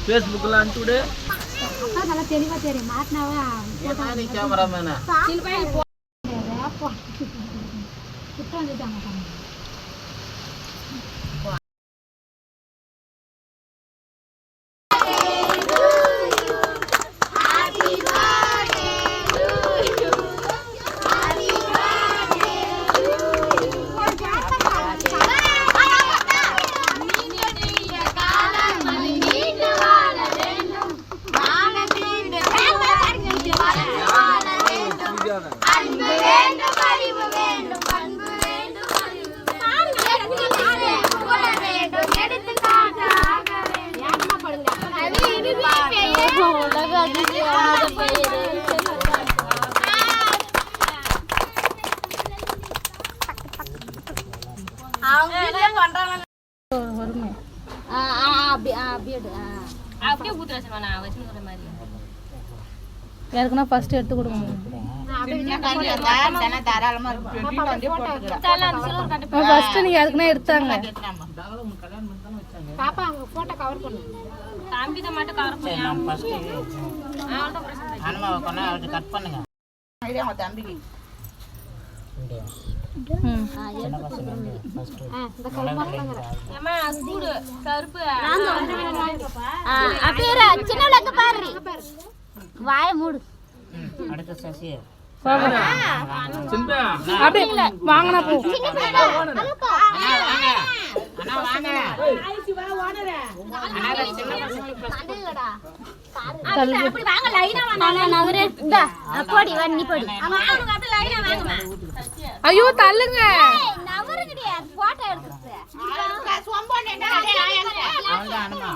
ஃபேஸ்புக்கில் அனுப்பிச்சுடு நல்லா தெளிவாக தெரியும் மாட்டினாவா கேமராமேனா குற்றம் வந்துட்டாங்க யாருக்குன்னா ஃபர்ஸ்ட் எடுத்து கொடுங்க. ஃபர்ஸ்ட் நீங்க யாருக்குன்னா எடுத்தாங்க பாப்பா அவங்க போட்டோ கவர் பண்ணு. தம்பி தான் மட்டும் கவர் பண்ணி கட் பண்ணுங்க. கைமாத்தாங்க ஏமா சூடு. கருப்பு ஆ, அப்படியே இரு, சின்ன விளக்கு பாரு. வாய மூடு. அடுத்த சசி அப்படியே வாங்கினா போ. அண்ணா வாங்க. அப்படி வாங்க. லைனா வாங்க நவரே இந்த போடி வண்ணி போடி. வாங்க அப்படி லைனா வாங்க ஐயோ தள்ளுங்க. போட்டோ அனுமா